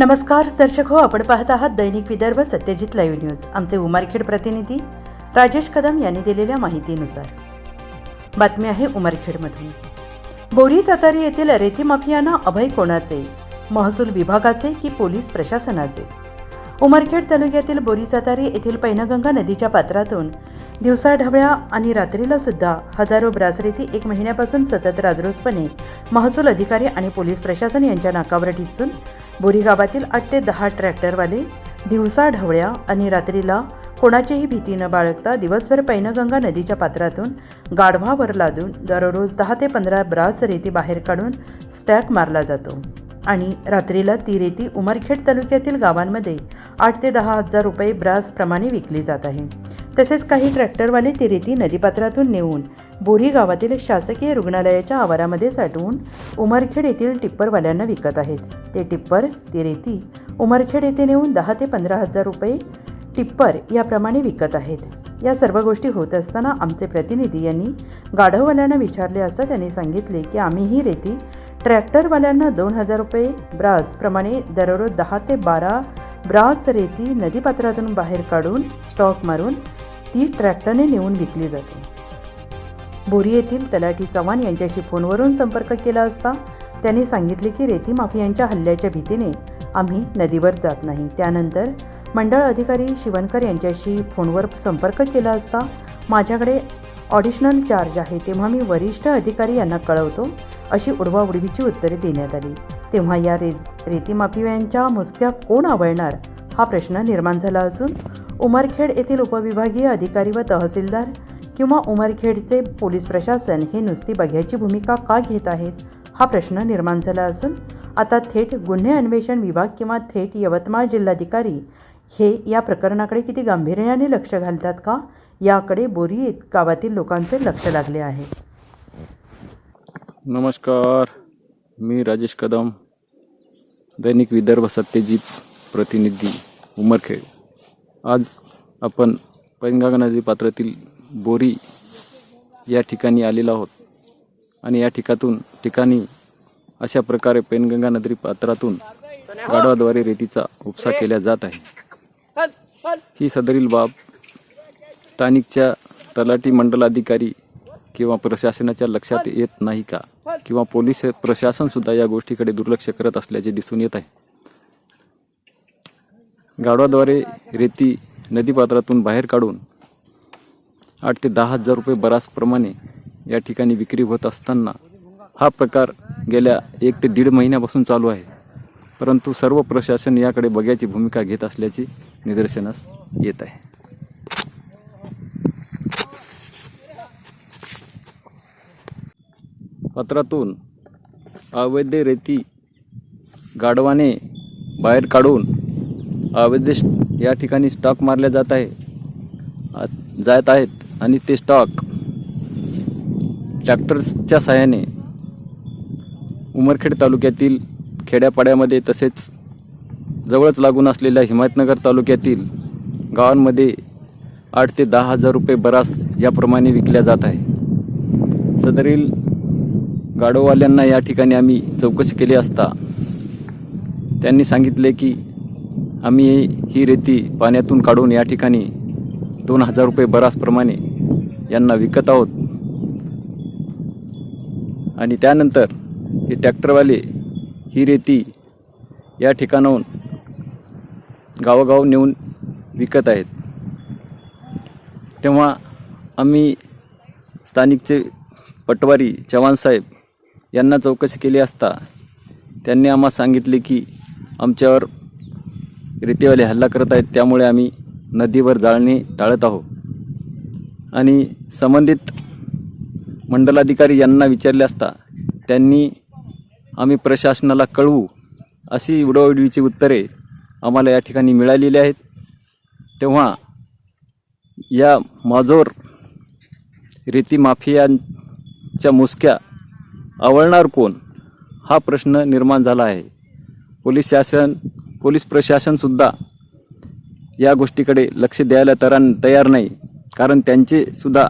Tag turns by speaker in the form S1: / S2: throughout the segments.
S1: नमस्कार दर्शक हो आपण पाहत आहात दैनिक विदर्भ सत्यजित लाईव्ह न्यूज. आमचे उमरखेड प्रतिनिधी राजेश कदम यांनी दिलेल्या माहितीनुसार. बातमी आहे उमरखेडमधून. बोरी चातारी येथील रेती माफियांना अभय कोणाचे? महसूल विभागाचे की पोलीस प्रशासनाचे? उमरखेड तालुक्यातील बोरी चातारी येथील पैनगंगा नदीच्या पात्रातून दिवसाढवळ्या आणि रात्रीला सुद्धा हजारो ब्रासरेती एक महिन्यापासून सतत राजरोसपणे महसूल अधिकारी आणि पोलीस प्रशासन यांच्या नाकावर टिचून बोरी गावातील आठ ते दहा ट्रॅक्टरवाले दिवसा ढवळ्या आणि रात्रीला कोणाचीही भीती न बाळगता दिवसभर पैनगंगा नदीच्या पात्रातून गाढवावर लादून दररोज दहा ते पंधरा ब्रास रेती बाहेर काढून स्टॅक मारला जातो. आणि रात्रीला ती रेती उमरखेड तालुक्यातील गावांमध्ये आठ ते दहा हजार रुपये ब्रासप्रमाणे विकली जात आहे. तसेच काही ट्रॅक्टरवाले ती रेती नदीपात्रातून नेऊन बोरी गावातील शासकीय रुग्णालयाच्या आवारामध्ये साठवून उमरखेड येथील टिप्परवाल्यांना विकत आहेत. ते टिप्पर ती रेती उमरखेड येथे नेऊन दहा ते पंधरा हजार रुपये टिप्पर याप्रमाणे विकत आहेत. या सर्व गोष्टी होत असताना आमचे प्रतिनिधी यांनी गाढववाल्यांना विचारले असता त्यांनी सांगितले की आम्ही ही रेती ट्रॅक्टरवाल्यांना दोन हजार रुपये ब्रासप्रमाणे दररोज दहा ते बारा ब्रास रेती नदीपात्रातून बाहेर काढून स्टॉक मारून ती ट्रॅक्टरने नेऊन विकली जाते. बोरी येथील तलाठी चव्हाण यांच्याशी फोनवरून संपर्क केला असता त्यांनी सांगितले की रेती माफियांच्या हल्ल्याच्या भीतीने आम्ही नदीवर जात नाही. त्यानंतर मंडळ अधिकारी शिवणकर यांच्याशी फोनवर संपर्क केला असता माझ्याकडे ऑडिशनल चार्ज आहे तेव्हा मी वरिष्ठ अधिकारी यांना कळवतो अशी उडवाउडवीची उत्तरे देण्यात आली. तेव्हा या रे रेती माफियांच्या मुसक्या कोण आवळणार हा प्रश्न निर्माण झाला असून उमरखेड येथील उपविभागीय अधिकारी व तहसीलदार किंवा उमरखेडचे पोलीस प्रशासन हे नुसती बघ्याची भूमिका का घेत आहेत? हा प्रश्न निर्माण झाला असून आता थेट गुन्हे अन्वेषण विभाग किंवा थेट यवतमाळ जिल्हाधिकारी हे या प्रकरणाकडे किती गांभीर्याने लक्ष घालतात का? याकडे बोरी गावातील लोकांचे लक्ष लागले आहे.
S2: नमस्कार. मी राजेश कदम दैनिक विदर्भ सत्यजित प्रतिनिधी उमरखेड. आज आपण पैनगंगा नदी पात्रातील बोरी या ठिकाणी आलेलो आहोत. आणि या ठिकातून ठिकाणी अशा प्रकारे पैनगंगा नदी पात्रातून गाढवाद्वारे रेतीचा उपसा केला जात आहे. ही सदरील बाब स्थानिकच्या तलाठी मंडलाधिकारी किंवा प्रशासनाच्या लक्षात येत नाही का? किंवा पोलीस प्रशासनसुद्धा या गोष्टीकडे दुर्लक्ष करत असल्याचे दिसून येत आहे. गाढवाद्वारे रेती नदीपात्रातून बाहेर काढून आठ ते दहा हजार रुपये बराचप्रमाणे या ठिकाणी विक्री होत असताना हा प्रकार गेल्या एक ते दीड महिन्यापासून चालू आहे. परंतु सर्व प्रशासन याकडे बघ्याची भूमिका घेत असल्याचे निदर्शनास येत आहे. पत्रातून अवैध रेती गाढवाने बाहेर काढून अवैध या ठिकाणी स्टॉक मारल्या जात आहे. जात आहेत आणि ते स्टॉक ट्रॅक्टर्सच्या सहाय्याने उमरखेड तालुक्यातील खेड्यापाड्यामध्ये तसेच जवळच लागून असलेल्या हिमायतनगर तालुक्यातील गावांमध्ये आठ ते दहा हजार रुपये बरास याप्रमाणे विकल्या जात आहे. सदरील गाडोवाल्यांना या ठिकाणी आम्ही चौकशी केली असता त्यांनी सांगितले की आम्ही ही रेती पाण्यातून काढून या ठिकाणी दोन हजार रुपये बरासप्रमाणे यांना विकत आहोत. आणि त्यानंतर हे ट्रॅक्टरवाले ही रेती या ठिकाणाहून गावोगाव नेऊन विकत आहेत. तेव्हा आम्ही स्थानिकचे पटवारी चव्हाणसाहेब यांना चौकशी केली असता त्यांनी आम्हाला सांगितले की आमच्यावर रेतीवाले हल्ला करत आहेत त्यामुळे आम्ही नदीवर जाळणे टाळत आहोत. आणि संबंधित मंडलाधिकारी यांना विचारले असता त्यांनी आम्ही प्रशासनाला कळवू अशी उडवडवीची उत्तरे आम्हाला या ठिकाणी मिळालेली आहेत. तेव्हा या माजोर रेती माफियांच्या मुसक्या आवळणार कोण हा प्रश्न निर्माण झाला आहे. पोलीस शासन पोलीस प्रशासनसुद्धा या गोष्टीकडे लक्ष द्यायला तरा तयार नाही कारण त्यांचेसुद्धा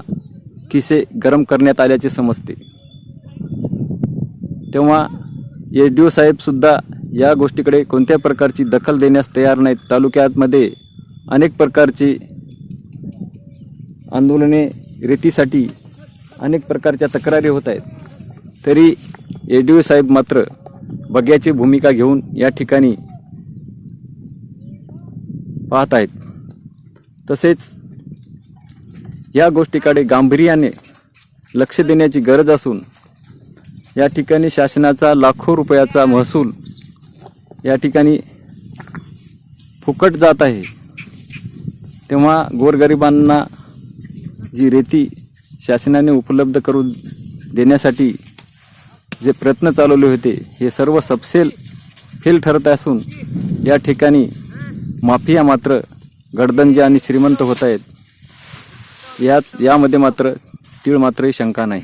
S2: खिसे गरम करण्यात आल्याचे समजते. तेव्हा एस डी ओ साहेबसुद्धा या गोष्टीकडे कोणत्या प्रकारची दखल देण्यास तयार नाहीत. तालुक्यामध्ये अनेक प्रकारची आंदोलने रेतीसाठी अनेक प्रकारच्या तक्रारी होत आहेत. तरी ए डी ओ साहेब मात्र बग्याची भूमिका घेऊन या ठिकाणी पाहत आहेत तसेच या गोष्टीकडे गांभीर्याने लक्ष देण्याची गरज असून या ठिकाणी शासनाचा लाखो रुपयाचा महसूल या ठिकाणी फुकट जात आहे. तेव्हा गोरगरिबांना जी रेती शासनाने उपलब्ध करून देण्यासाठी जे प्रयत्न चालवले होते हे सर्व सपसेल फेल ठरत असून या ठिकाणी माफिया मात्र गडदंजे आणि श्रीमंत होत आहेत. यात यामध्ये मात्र तीळ मात्रही शंका नाही.